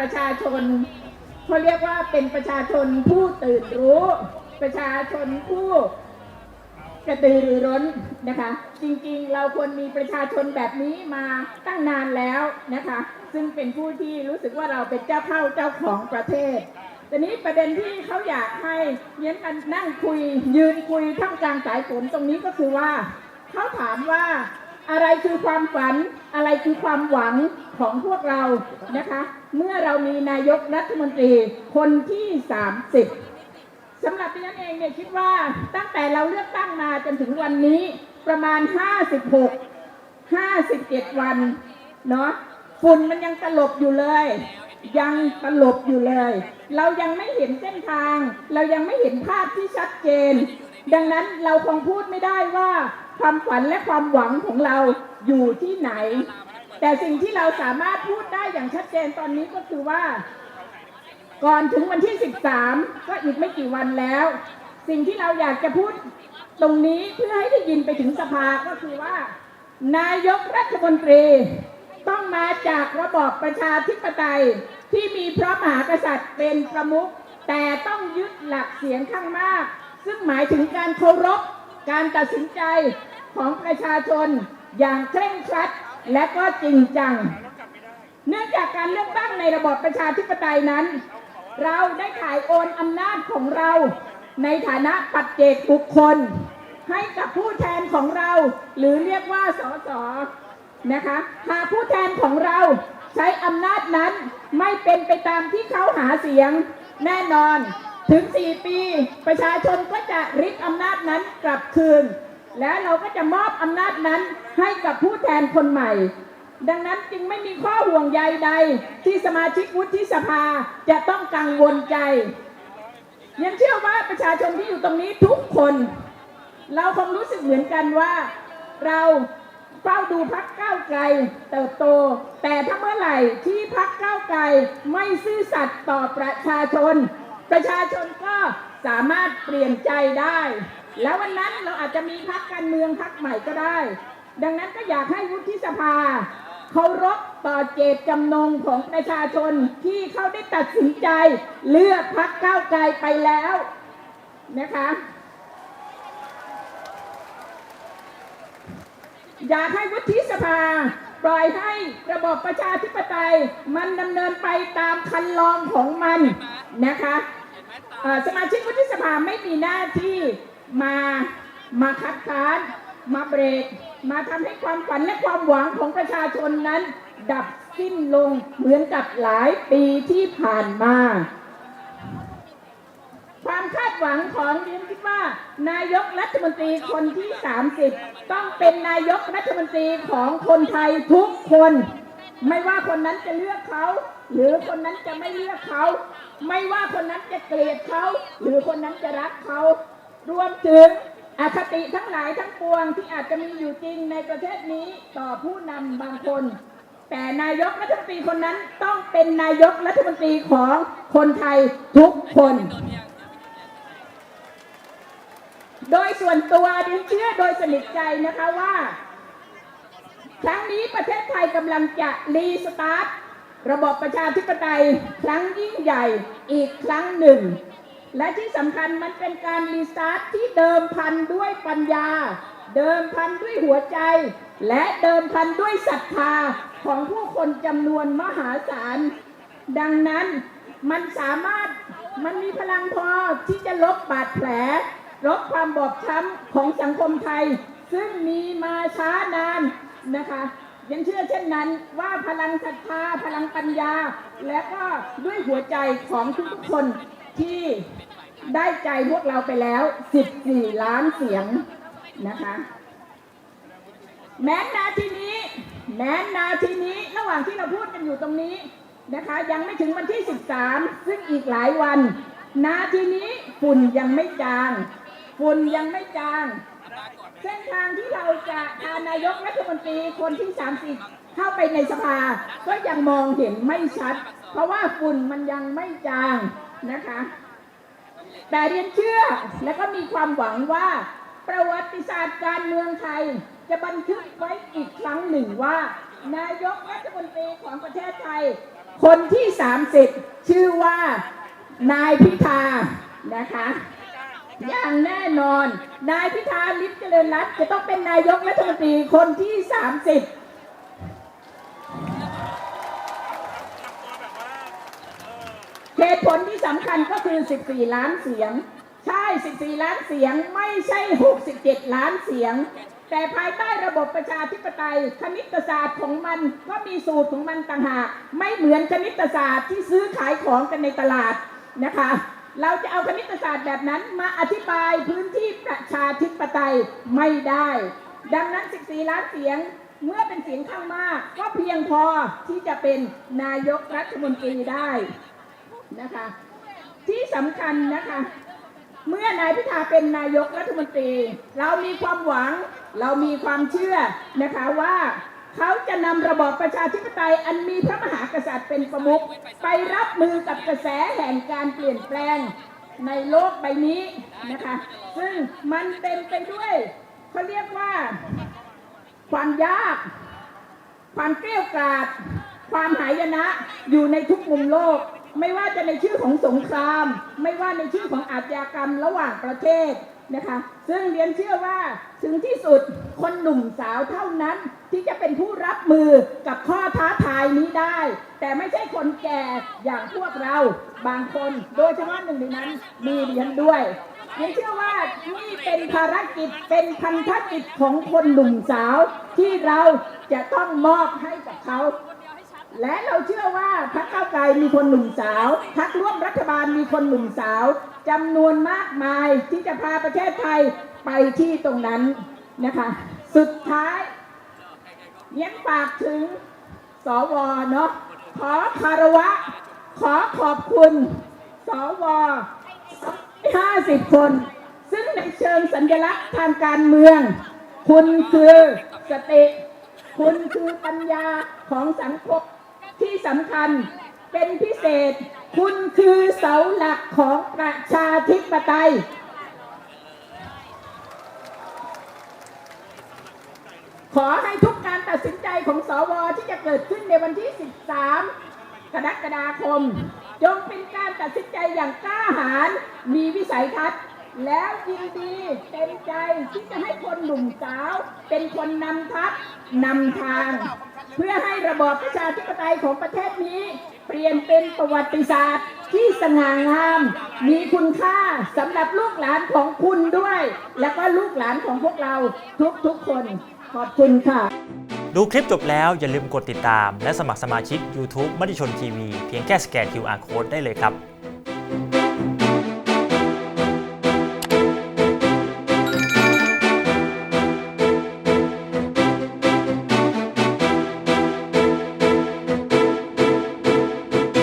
ประชาชนเขาเรียกว่าเป็นประชาชนผู้ตื่นรู้ ประชาชนผู้กระตือรือร้นนะคะ จริงๆ เราควรมีประชาชนแบบนี้มาตั้งนานแล้วนะคะ ซึ่งเป็นผู้ที่รู้สึกว่าเราเป็นเจ้าเข้าเจ้าของประเทศแต่นี้ประเด็นที่เขาอยากให้เย้นกันนั่งคุยยืนคุยท่ามกลางสายฝนตรงนี้ก็คือว่าเขาถามว่าอะไรคือความฝันอะไรคือความหวังของพวกเรานะคะ เมื่อเรามีนายกรัฐมนตรีคนที่ 30สำหรับดิฉันเองเนี่ยคิดว่าตั้งแต่เราเลือกตั้งมาจนถึงวันนี้ประมาณ 56 57 วันเนาะฝุ่นมันยังตลบอยู่เลย ยังตลบอยู่เลย เรายังไม่เห็นเส้นทาง เรายังไม่เห็นภาพที่ชัดเจน ดังนั้นเราคงพูดไม่ได้ว่าความฝันและความหวังของเราอยู่ที่ไหน แต่สิ่งที่เราสามารถพูดได้อย่างชัดเจนตอนนี้ก็คือว่า ก่อนถึงวันที่ 13 ก็อีกไม่กี่วันแล้ว สิ่งที่เราอยากจะพูดตรงนี้เพื่อให้ได้ยินไปถึงสภาก็คือว่า นายกรัฐมนตรีต้องมาจากระบอบประชาธิปไตยที่มีพระมหากษัตริย์เป็นประมุขแต่ต้องยึดหลักเสียงข้างมาก ซึ่งหมายถึงการเคารพการตัดสินใจของประชาชนอย่างเคร่งครัด และก็จริงจัง เนื่องจากการเลือกตั้งในระบอบประชาธิปไตยนั้น เราได้ถ่ายโอนอำนาจของเราในฐานะปัจเจกบุคคล ให้กับผู้แทนของเรา หรือเรียกว่าสสนะคะหากผู้แทนของเราใช้อำนาจนั้นไม่เป็นไปตามที่เขาหาเสียงแน่นอน ถึง 4 ปี ประชาชนก็จะริบอำนาจนั้นกลับคืน และเราก็จะมอบอำนาจนั้นให้กับผู้แทนคนใหม่ ดังนั้นจึงไม่มีข้อห่วงใยใด ที่สมาชิกวุฒิสภาจะต้องกังวลใจ ยังเชื่อว่าประชาชนที่อยู่ตรงนี้ทุกคน เราคงรู้สึกเหมือนกันว่าเราเฝ้าดูพักก้าวไกลเติบโต แต่ถ้าเมื่อไหร่ที่พักก้าวไกลไม่ซื่อสัตย์ต่อประชาชน ประชาชนก็สามารถเปลี่ยนใจได้ แล้ววันนั้นเราอาจจะมีพักการเมืองพักใหม่ก็ได้ ดังนั้นก็อยากให้วุฒิสภาเคารพต่อเจตจำนงของประชาชนที่เขาได้ตัดสินใจ เลือกพักก้าวไกลไปแล้วนะคะอยากให้วุฒิสภา ปล่อยให้ระบบประชาธิปไตย มันดำเนินไปตามคันลองของมันนะคะสมาชิกวุฒิสภาไม่มีหน้าที่ มามาคัดค้านมาเบรก มาทำให้ความฝันและความหวังของประชาชนนั้น ดับสิ้นลงเหมือนกับหลายปีที่ผ่านมา ความคาดหวังของดิฉันคิดว่า นายกรัฐมนตรีคนที่ 30 ต้องเป็นนายกรัฐมนตรีของคนไทยทุกคน ไม่ว่าคนนั้นจะเลือกเขาหรือคนนั้นจะไม่เลือกเขา ไม่ว่าคนนั้นจะเกลียดเขา หรือคนนั้นจะรักเขา รวมถึงอคติทั้งหลายทั้งปวงที่อาจจะมีอยู่จริงในประเทศนี้ต่อผู้นำบางคน แต่นายกรัฐมนตรีคนนั้นต้องเป็นนายกรัฐมนตรีของคนไทยทุกคน โดยส่วนตัวดิฉันเชื่อโดยสนิทใจนะคะว่า ครั้งนี้ประเทศไทยกำลังจะรีสตาร์ทระบบประชาธิปไตยครั้งยิ่งใหญ่อีกครั้งหนึ่ง และที่สำคัญมันเป็นการรีสตาร์ทที่เดิมพันด้วยปัญญา เดิมพันด้วยหัวใจ และเดิมพันด้วยศรัทธาของผู้คนจำนวนมหาศาล ดังนั้นมันสามารถมันมีพลังพอที่จะลบบาดแผลลดความบอบช้ำของสังคมไทย ซึ่งมีมาช้านานนะคะยังเชื่อเช่นนั้นว่าพลังศรัทธาพลังปัญญา และก็ด้วยหัวใจของทุกๆคน ที่ได้ใจพวกเราไปแล้ว 14 ล้านเสียงนะคะ แม้นาทีนี้ แม้นาทีนี้ระหว่างที่เราพูดกันอยู่ตรงนี้นะคะ ยังไม่ถึงวันที่ 13 ซึ่งอีกหลายวัน นาทีนี้ฝุ่นยังไม่จางฝุ่นยังไม่จาง เส้นทางที่เราจะพานายกรัฐมนตรีคนที่ 30 เข้าไปในสภา ก็ยังมองเห็นไม่ชัด เพราะว่าฝุ่นมันยังไม่จาง นะคะ แต่เรียนเชื่อและก็มีความหวังว่าประวัติศาสตร์การเมืองไทย จะบันทึกไว้อีกครั้งหนึ่งว่า นายกรัฐมนตรีของประเทศไทย คนที่ 30 ชื่อว่านายพิธานะคะ อย่างแน่นอน นายพิธาลิมเจริญรัตน์จะต้องเป็นนายกรัฐมนตรีคนที่ 30 เห ตุผลที่สำคัญก็คือ 14 ล้านเสียง ใช่ 14 ล้านเสียงไม่ใช่ 67 ล้านเสียง แต่ภายใต้ระบบประชาธิปไตย คณิตศาสตร์ของมันก็มีสูตรของมันต่างหาก ไม่เหมือนคณิตศาสตร์ที่ซื้อขายของกันในตลาดนะคะ เราจะเอาคณิตศาสตร์แบบนั้นมาอธิบายพื้นที่ประชาธิปไตยไม่ได้ ดังนั้น 14 ล้านเสียงเมื่อเป็นเสียงข้างมาก ก็เพียงพอที่จะเป็นนายกรัฐมนตรีได้ นะคะ ที่สำคัญนะคะ เมื่อนายพิธาเป็นนายกรัฐมนตรี เรามีความหวัง เรามีความเชื่อนะคะว่าเขาจะนำระบอบประชาธิปไตยอันมีพระมหากษัตริย์เป็นประมุขไปรับมือกับกระแสแห่งการเปลี่ยนแปลงในโลกใบนี้นะคะ ซึ่งมันเต็มไปด้วยเขาเรียกว่า ความยาก ความเกลี้ยวกล่อมความหายนะอยู่ในทุกมุมโลก ไม่ว่าจะในชื่อของสงคราม ไม่ว่าในชื่อของอาชญากรรมระหว่างประเทศนะคะซึ่งเรียนเชื่อว่าถึงที่สุดคนหนุ่มสาวเท่านั้นที่จะเป็นผู้รับมือกับข้อท้าทายนี้ได้ แต่ไม่ใช่คนแก่อย่างพวกเราบางคน โดยเฉพาะหนึ่งในนั้นมีเรียนด้วยเรียนเชื่อว่านี่เป็นภารกิจเป็นพันธกิจของคนหนุ่มสาวที่เราจะต้องมอบให้กับเขา และเราเชื่อว่าพรรคก้าไกลมีคนหนุ่มสาวพรรคร่วมรัฐบาลมีคนหนุ่มสาวจำนวนมากมายที่จะพาประเทศไทยไปที่ตรงนั้นนะคะ สุดท้ายเยียนฝากถึงสวเนาะขอคารวะ ขอขอบคุณสว50 คน ซึ่งในเชิงสัญลักษณ์ทางการเมือง คุณคือสติ คุณคือปัญญาของสังคม ที่สำคัญเป็นพิเศษ คุณคือเสาหลักของประชาธิปไตย ขอให้ทุกการตัดสินใจของสวที่จะเกิดขึ้นในวันที่ 13 กรกฎาคม จงเป็นการตัดสินใจอย่างกล้าหาญมีวิสัยทัศน์แล้วยินดีเต็มใจที่จะให้คนหนุ่มสาว เป็นคนนำทัพนำทาง เพื่อให้ระบอบประชาธิปไตยของประเทศนี้ เปลี่ยนเป็นประวัติศาสตร์ที่สง่างาม มีคุณค่าสำหรับลูกหลานของคุณด้วย และก็ลูกหลานของพวกเราทุกๆคน ขอบคุณค่ะ ดูคลิปจบแล้วอย่าลืมกดติดตาม และสมัครสมาชิก YouTube มติชนทีวีเพียงแค่สแกน QR Code ได้เลยครับ